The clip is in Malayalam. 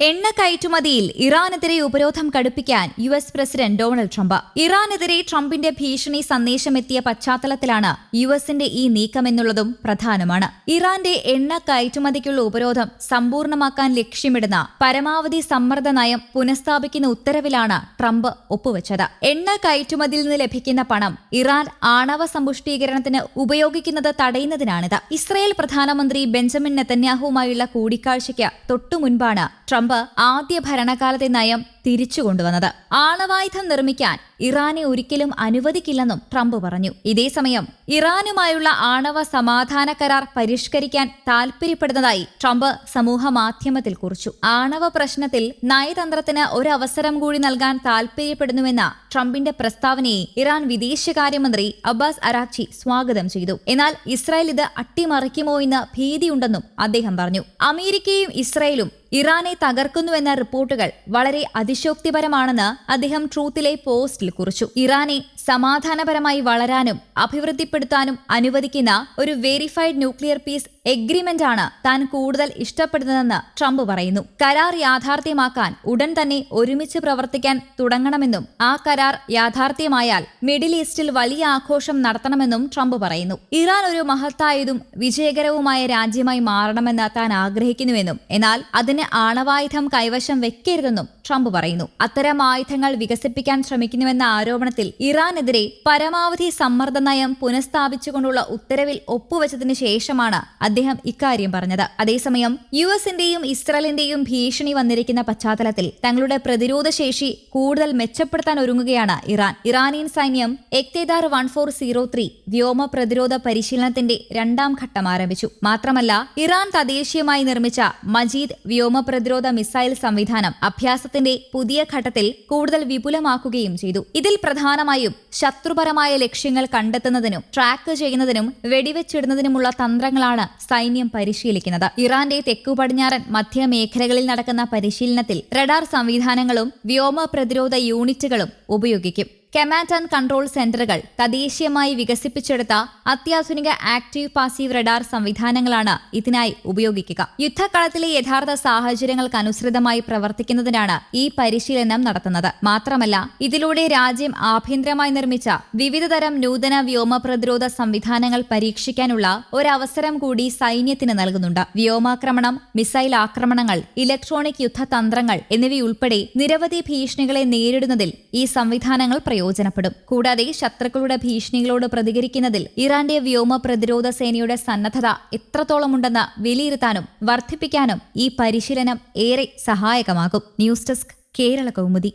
എണ്ണ കയറ്റുമതിയിൽ ഇറാനെതിരെ ഉപരോധം കടുപ്പിക്കാൻ U S president Donald Trump. ഇറാനെതിരെ ട്രംപിന്റെ ഭീഷണി സന്ദേശമെത്തിയ പശ്ചാത്തലത്തിലാണ് യു എസിന്റെ ഈ നീക്കമെന്നുള്ളതും പ്രധാനമാണ്. ഇറാന്റെ എണ്ണ കയറ്റുമതിക്കുള്ള ഉപരോധം സമ്പൂർണമാക്കാൻ ലക്ഷ്യമിടുന്ന പരമാവധി സമ്മർദ്ദ നയം പുനഃസ്ഥാപിക്കുന്ന ഉത്തരവിലാണ് ട്രംപ് ഒപ്പുവെച്ചത്. എണ്ണ കയറ്റുമതിയിൽ നിന്ന് ലഭിക്കുന്ന പണം ഇറാൻ ആണവ സമ്പുഷ്ടീകരണത്തിന് ഉപയോഗിക്കുന്നത് തടയുന്നതിനാണിത്. ഇസ്രയേൽ പ്രധാനമന്ത്രി ബെഞ്ചമിൻ നെതന്യാഹുവുമായുള്ള കൂടിക്കാഴ്ചയ്ക്ക് തൊട്ടുമുൻപാണ് ട്രംപ് ആദ്യ ഭരണകാലത്തെ നയം തിരിച്ചു കൊണ്ടുവന്നത്. ആണവായുധം നിർമ്മിക്കാൻ ഇറാനെ ഒരിക്കലും അനുവദിക്കില്ലെന്നും ട്രംപ് പറഞ്ഞു. ഇതേസമയം ഇറാനുമായുള്ള ആണവ സമാധാന കരാർ പരിഷ്കരിക്കാൻ താൽപര്യപ്പെടുന്നതായി ട്രംപ് സമൂഹ മാധ്യമത്തിൽ കുറിച്ചു. ആണവ പ്രശ്നത്തിൽ നയതന്ത്രത്തിന് ഒരവസരം കൂടി നൽകാൻ താൽപര്യപ്പെടുന്നുവെന്ന ട്രംപിന്റെ പ്രസ്താവനയെ ഇറാൻ വിദേശകാര്യമന്ത്രി അബ്ബാസ് അരാക്ചി സ്വാഗതം ചെയ്തു. എന്നാൽ ഇസ്രായേൽ ഇത് അട്ടിമറിക്കുമോ എന്ന് ഭീതിയുണ്ടെന്നും അദ്ദേഹം പറഞ്ഞു. അമേരിക്കയും ഇസ്രായേലും ഇറാനെ തകർക്കുന്നുവെന്ന റിപ്പോർട്ടുകൾ വളരെ അതിശോക്തിപരമാണെന്ന് അദ്ദേഹം ട്രൂത്തിലെ പോസ്റ്റിൽ കുറിച്ചു. ഇറാനെ സമാധാനപരമായി വളരാനും അഭിവൃദ്ധിപ്പെടുത്താനും അനുവദിക്കുന്ന ഒരു വെരിഫൈഡ് ന്യൂക്ലിയർ പീസ് എഗ്രിമെന്റ് ആണ് താൻ കൂടുതൽ ഇഷ്ടപ്പെടുന്നതെന്ന് ട്രംപ് പറയുന്നു. കരാർ യാഥാർത്ഥ്യമാക്കാൻ ഉടൻ തന്നെ ഒരുമിച്ച് പ്രവർത്തിക്കാൻ തുടങ്ങണമെന്നും ആ കരാർ യാഥാർത്ഥ്യമായാൽ മിഡിൽ ഈസ്റ്റിൽ വലിയ ആഘോഷം നടത്തണമെന്നും ട്രംപ് പറയുന്നു. ഇറാൻ ഒരു മഹത്തായതും വിജയകരവുമായ രാജ്യമായി മാറണമെന്ന് താൻ ആഗ്രഹിക്കുന്നുവെന്നും എന്നാൽ അതിന് ആണവായുധം കൈവശം വെക്കരുതെന്നും ട്രംപ് പറയുന്നു. അത്തരം ആയുധങ്ങൾ വികസിപ്പിക്കാൻ ശ്രമിക്കുന്നുവെന്ന ആരോപണത്തിൽ ഇറാനെതിരെ പരമാവധി സമ്മർദ്ദ നയം പുനഃസ്ഥാപിച്ചുകൊണ്ടുള്ള ഉത്തരവിൽ ഒപ്പുവെച്ചതിന് ശേഷമാണ് അദ്ദേഹം ഇക്കാര്യം പറഞ്ഞത്. അതേസമയം യു എസിന്റെയും ഇസ്രയേലിന്റെയും ഭീഷണി വന്നിരിക്കുന്ന പശ്ചാത്തലത്തിൽ തങ്ങളുടെ പ്രതിരോധ ശേഷി കൂടുതൽ മെച്ചപ്പെടുത്താൻ ഒരുങ്ങുകയാണ് ഇറാൻ. ഇറാനിയൻ സൈന്യം Eqtedar one four zero three വ്യോമ പ്രതിരോധ പരിശീലനത്തിന്റെ രണ്ടാം ഘട്ടം ആരംഭിച്ചു. മാത്രമല്ല ഇറാൻ തദ്ദേശീയമായി നിർമ്മിച്ച മജീദ് വ്യോമ പ്രതിരോധ മിസൈൽ സംവിധാനം അഭ്യാസത്തിന്റെ പുതിയ ഘട്ടത്തിൽ കൂടുതൽ വിപുലമാക്കുകയും ചെയ്തു. ഇതിൽ പ്രധാനമായും ശത്രുപരമായ ലക്ഷ്യങ്ങൾ കണ്ടെത്തുന്നതിനും ട്രാക്ക് ചെയ്യുന്നതിനും വെടിവെച്ചിടുന്നതിനുമുള്ള തന്ത്രങ്ങളാണ് സൈന്യം പരിശീലിക്കുന്നത്. ഇറാന്റെ തെക്കു പടിഞ്ഞാറൻ മധ്യ മേഖലകളിൽ നടക്കുന്ന പരിശീലനത്തിൽ റഡാർ സംവിധാനങ്ങളും വ്യോമ പ്രതിരോധ യൂണിറ്റുകളും ഉപയോഗിക്കും. കമാൻഡ് ആൻഡ് കൺട്രോൾ സെന്ററുകൾ തദ്ദേശീയമായി വികസിപ്പിച്ചെടുത്ത അത്യാധുനിക ആക്റ്റീവ് പാസീവ് റഡാർ സംവിധാനങ്ങളാണ് ഇതിനായി ഉപയോഗിക്കുക. യുദ്ധക്കളത്തിലെ യഥാർത്ഥ സാഹചര്യങ്ങൾക്കനുസൃതമായി പ്രവർത്തിക്കുന്നതിനാണ് ഈ പരിശീലനം നടത്തുന്നത്. മാത്രമല്ല ഇതിലൂടെ രാജ്യം ആഭ്യന്തരമായി നിർമ്മിച്ച വിവിധതരം നൂതന വ്യോമ പ്രതിരോധ സംവിധാനങ്ങൾ പരീക്ഷിക്കാനുള്ള ഒരവസരം കൂടി സൈന്യത്തിന് നൽകുന്നുണ്ട്. വ്യോമാക്രമണം മിസൈൽ ആക്രമണങ്ങൾ ഇലക്ട്രോണിക് യുദ്ധതന്ത്രങ്ങൾ എന്നിവയുൾപ്പെടെ നിരവധി ഭീഷണികളെ നേരിടുന്നതിൽ ഈ സംവിധാനങ്ങൾ പ്രയോജനം പ്രയോജനപ്പെടും. കൂടാതെ ശത്രുക്കളുടെ ഭീഷണികളോട് പ്രതികരിക്കുന്നതിൽ ഇറാന്റെ വ്യോമ പ്രതിരോധ സേനയുടെ സന്നദ്ധത എത്രത്തോളമുണ്ടെന്ന് വിലയിരുത്താനും വർദ്ധിപ്പിക്കാനും ഈ പരിശീലനം ഏറെ സഹായകമാകും. News desk Kerala Kaumudi.